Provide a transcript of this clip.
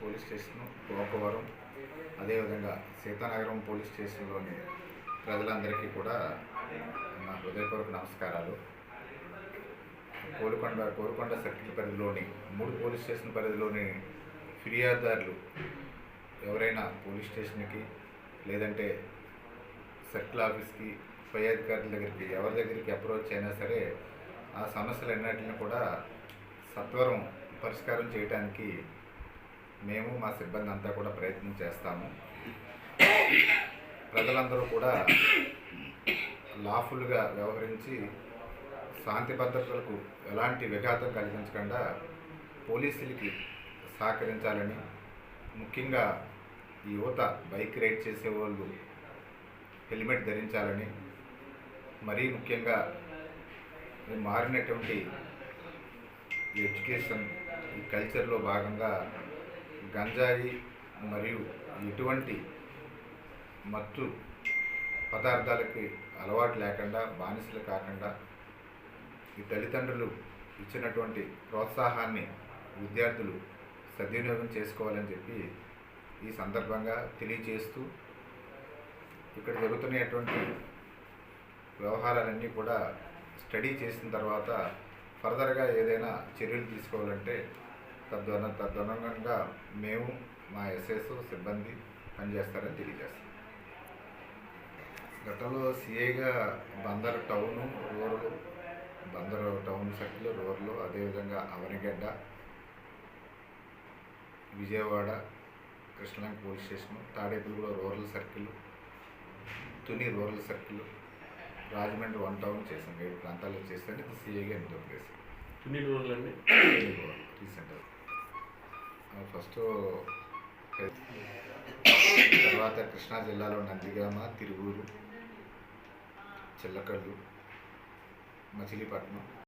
Police station Gopavaram అదేవిధంగా Seethanagaram police స్టేషన్లోని ప్రజలందరికీ కూడా నా హృదయపూర్వక నమస్కారాలు. కోరుకొండ కోరుకొండ సర్కిల్ పరిధిలోని మూడు పోలీస్ స్టేషన్ పరిధిలోని ఫిర్యాదుదారులు ఎవరైనా పోలీస్ స్టేషన్కి లేదంటే సర్కిల్ ఆఫీస్కి పై అధికారుల దగ్గరికి ఎవరి దగ్గరికి అప్రోచ్ అయినా సరే ఆ సమస్యలు అన్నింటిని కూడా సత్వరం పరిష్కారం చేయడానికి మేము మా సిబ్బంది అంతా కూడా ప్రయత్నం చేస్తాము. ప్రజలందరూ కూడా లాఫుల్గా వ్యవహరించి శాంతి భద్రతలకు ఎలాంటి విఘాతం కలిగించకుండా పోలీసులకి సహకరించాలని ముఖ్యంగా యువత బైక్ రైడ్ చేసే వాళ్ళు హెల్మెట్ ధరించాలని మరీ ముఖ్యంగా మారినటువంటి ఎడ్యుకేషన్ ఈ కల్చర్లో భాగంగా గంజాయి మరియు ఇటువంటి మత్తు పదార్థాలకి అలవాటు లేకుండా బానిసలు కాకుండా ఈ తల్లిదండ్రులు ఇచ్చినటువంటి ప్రోత్సాహాన్ని విద్యార్థులు సద్వినియోగం చేసుకోవాలని చెప్పి ఈ సందర్భంగా తెలియజేస్తూ ఇక్కడ జరుగుతున్నటువంటి వ్యవహారాలన్నీ కూడా స్టడీ చేసిన తర్వాత ఫర్దర్గా ఏదైనా చర్యలు తీసుకోవాలంటే తద్వన తదనుగుణంగా మేము మా ఎస్ఎస్ సిబ్బంది పనిచేస్తారని తెలియజేస్తాం. గతంలో సిఐగా Bandar town rural Bandar town circle rural అదేవిధంగా Avanigadda Vijayawada Krishnalanka police station Tadepalligudem rural circle Tuni rural circle Rajahmundry one town చేసాం. ఏడు ప్రాంతాల్లో చేస్తే సిఐగా ఎంతో ప్లేస్ తుని రూరల్ అండి? ఫస్ట్ తర్వాత కృష్ణా జిల్లాలో నందిగామ తిరువూరు చిల్లకల్లు మచిలీపట్నం.